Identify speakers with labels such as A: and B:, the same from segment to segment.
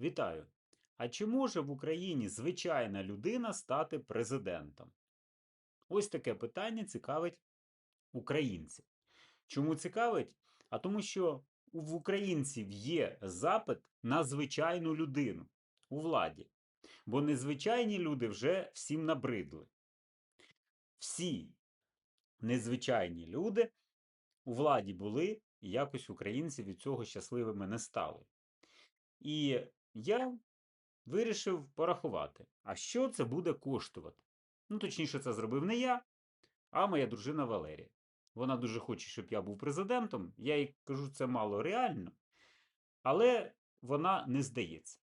A: Вітаю! А чи може в Україні звичайна людина стати президентом? Ось таке питання цікавить українців. Чому цікавить? А тому, що в українців є запит на звичайну людину у владі. Бо незвичайні люди вже всім набридли. Всі незвичайні люди у владі були, і якось українці від цього щасливими не стали. І я вирішив порахувати, а що це буде коштувати. Ну, точніше, це зробив не я, а моя дружина Валерія. Вона дуже хоче, щоб я був президентом. Я їй кажу, це мало реально, але вона не здається.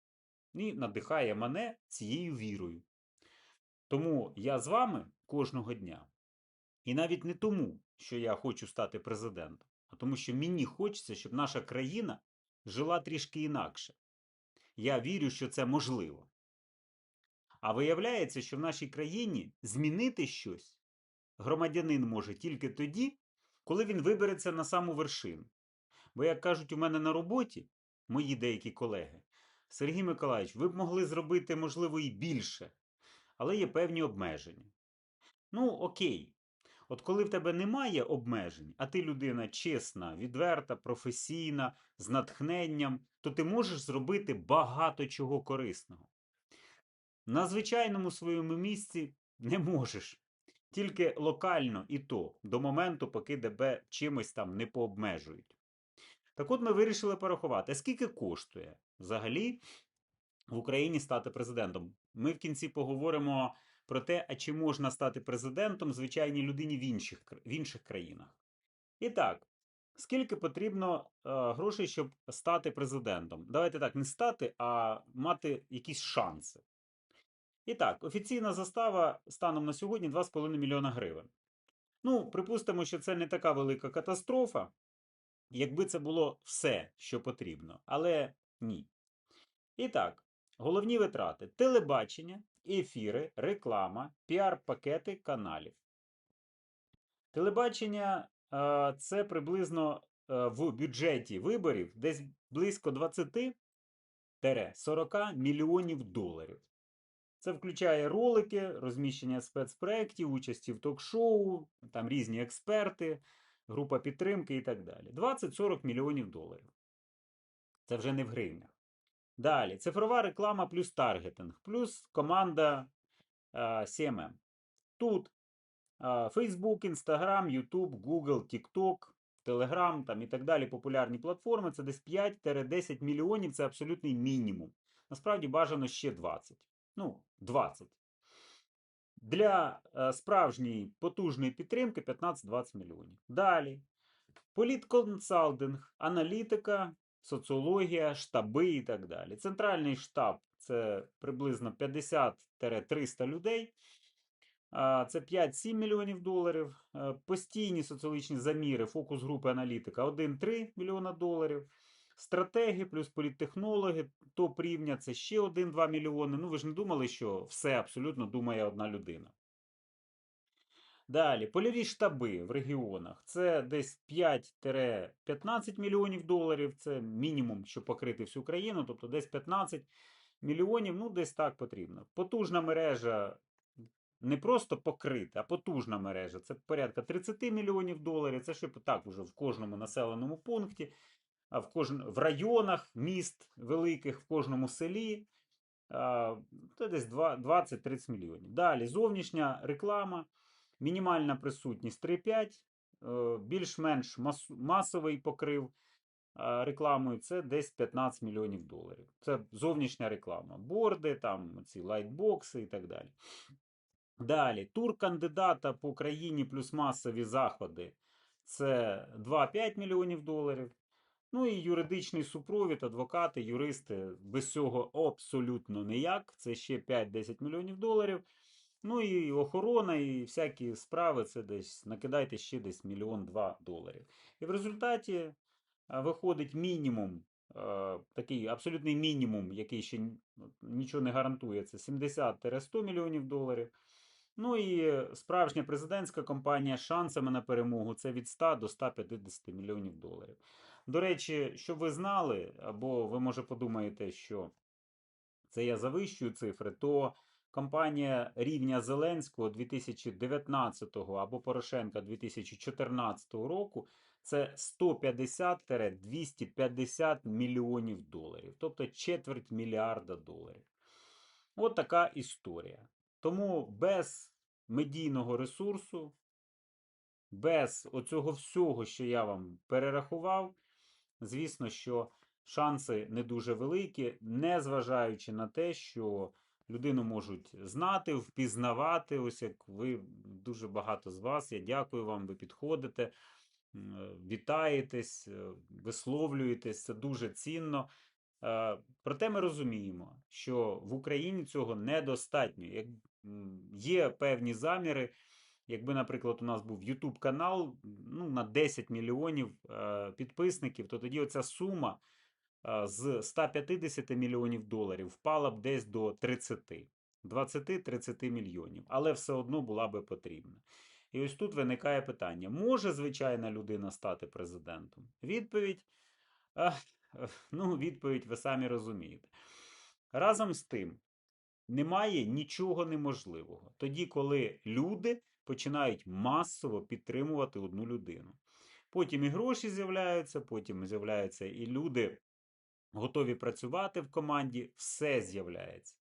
A: І надихає мене цією вірою. Тому я з вами кожного дня. І навіть не тому, що я хочу стати президентом, а тому, що мені хочеться, щоб наша країна жила трішки інакше. Я вірю, що це можливо. А виявляється, що в нашій країні змінити щось громадянин може тільки тоді, коли він вибереться на саму вершину. Бо, як кажуть у мене на роботі, мої деякі колеги, Сергій Миколаївич, ви б могли зробити, можливо, і більше, але є певні обмеження. Ну, окей. От коли в тебе немає обмежень, а ти людина чесна, відверта, професійна, з натхненням, то ти можеш зробити багато чого корисного. На звичайному своєму місці не можеш. Тільки локально і то, до моменту, поки тебе чимось там не пообмежують. Так от ми вирішили порахувати, скільки коштує взагалі в Україні стати президентом. Ми в кінці поговоримо про те, а чи можна стати президентом звичайній людині в інших, в інших країнах. І так, скільки потрібно е, грошей, щоб стати президентом? Давайте так, не стати, а мати якісь шанси. І так, офіційна застава станом на сьогодні 2,5 мільйона гривень. Ну, припустимо, що це не така велика катастрофа, якби це було все, що потрібно. Але ні. І так, головні витрати: телебачення, ефіри, реклама, піар-пакети каналів. Телебачення е, це приблизно е, в бюджеті виборів десь близько 20-40 мільйонів доларів. Це включає ролики, розміщення спецпроєктів, участі в ток-шоу, там різні експерти, група підтримки і так далі. 20-40 мільйонів доларів. Це вже не в гривнях. Далі, цифрова реклама плюс таргетинг, плюс команда е, CMM. Тут е, Facebook, Instagram, YouTube, Google, TikTok, Telegram там, і так далі популярні платформи. Це десь 5-10 мільйонів це абсолютний мінімум. Насправді бажано ще 20. Ну, 20. Для е, справжньої потужної підтримки 15-20 мільйонів. Далі. Політконсалдинг, аналітика, соціологія, штаби і так далі. Центральний штаб це приблизно 50-300 людей. Це 5-7 мільйонів доларів. Е, Постійні соціологічні заміри, фокус групи аналітика 1-3 мільйона доларів. Стратеги плюс політтехнологи, топ рівня це ще 1-2 мільйони. Ну ви ж не думали, що все абсолютно думає одна людина. Далі, польові штаби в регіонах це десь 5-15 мільйонів доларів. Це мінімум, щоб покрити всю країну, тобто десь 15 мільйонів, ну десь так потрібно. Потужна мережа не просто покрита, а потужна мережа. Це порядка 30 мільйонів доларів. Це щоб так вже в кожному населеному пункті, а в, кожн... в районах міст великих, в кожному селі. Це десь 20-30 мільйонів. Далі зовнішня реклама, мінімальна присутність 3,5, е, більш-менш масовий покрив рекламою це десь 15 мільйонів доларів. Це зовнішня реклама. Борди, там ці лайтбокси і так далі. Далі, тур кандидата по країні плюс масові заходи це 2-5 мільйонів доларів. Ну і юридичний супровід, адвокати, юристи без цього абсолютно ніяк. Це ще 5-10 мільйонів доларів. Ну і охорона, і всякі справи це десь накидайте ще десь мільйон-два доларів. І в результаті виходить мінімум, такий абсолютний мінімум, який ще нічого не гарантує, це 70-100 мільйонів доларів. Ну і справжня президентська кампанія з шансами на перемогу це від 100 до 150 мільйонів доларів. До речі, щоб ви знали, або ви може подумаєте, що це я завищую цифри, то кампанія рівня Зеленського 2019 або Порошенка 2014 року це 150-250 мільйонів доларів, тобто четверть мільярда доларів. От така історія. Тому без медійного ресурсу, без оцього всього, що я вам перерахував, звісно, що шанси не дуже великі, незважаючи на те, що людину можуть знати, впізнавати. Ось як ви дуже багато з вас. Я дякую вам, ви підходите, е, вітаєтесь, е, висловлюєтесь. Це дуже цінно. Е, Проте ми розуміємо, що в Україні цього недостатньо. Як є певні заміри. Якби, наприклад, у нас був YouTube канал ну, на 10 мільйонів підписників, то тоді оця сума з 150 мільйонів доларів впала б десь до 30, 20-30 мільйонів, але все одно була би потрібна. І ось тут виникає питання: може звичайна людина стати президентом? Відповідь. Ну, відповідь ви самі розумієте. Разом з тим, немає нічого неможливого. Тоді, коли люди починають масово підтримувати одну людину. Потім і гроші з'являються, потім з'являються і люди готові працювати в команді, все з'являється.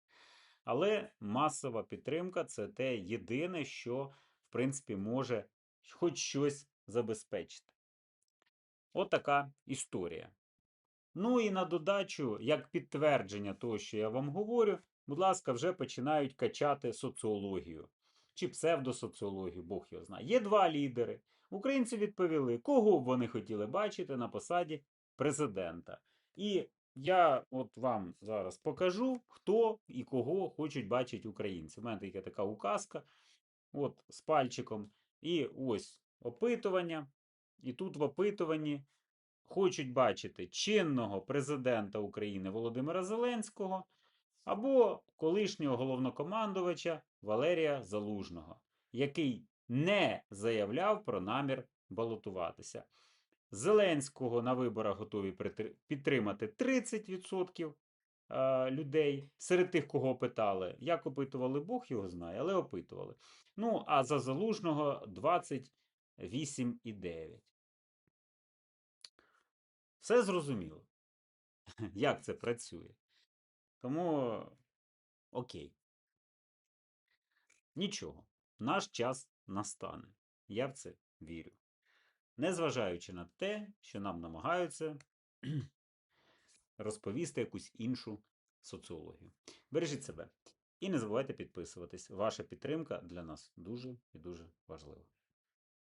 A: Але масова підтримка це те єдине, що, в принципі, може хоч щось забезпечити. От історія. Ну і на додачу, як підтвердження того, що я вам говорю, будь ласка, вже починають качати соціологію чи псевдосоціологію, Бог його знає. Є два лідери. Українці відповіли, кого б вони хотіли бачити на посаді президента. І я от вам зараз покажу, хто і кого хочуть бачити українці. У мене є така указка, от з пальчиком. І ось опитування. І тут в опитуванні хочуть бачити чинного президента України Володимира Зеленського або колишнього головнокомандувача Валерія Залужного, який не заявляв про намір балотуватися. Зеленського на виборах готові підтримати 30% е, людей серед тих, кого опитали. Як опитували, Бог його знає, але опитували. Ну, а за залужного 28,9. Все зрозуміло, як це працює. Тому окей. Нічого. Наш час настане. Я в це вірю. Незважаючи на те, що нам намагаються розповісти якусь іншу соціологію. Бережіть себе і не забувайте підписуватись. Ваша підтримка для нас дуже і дуже важлива.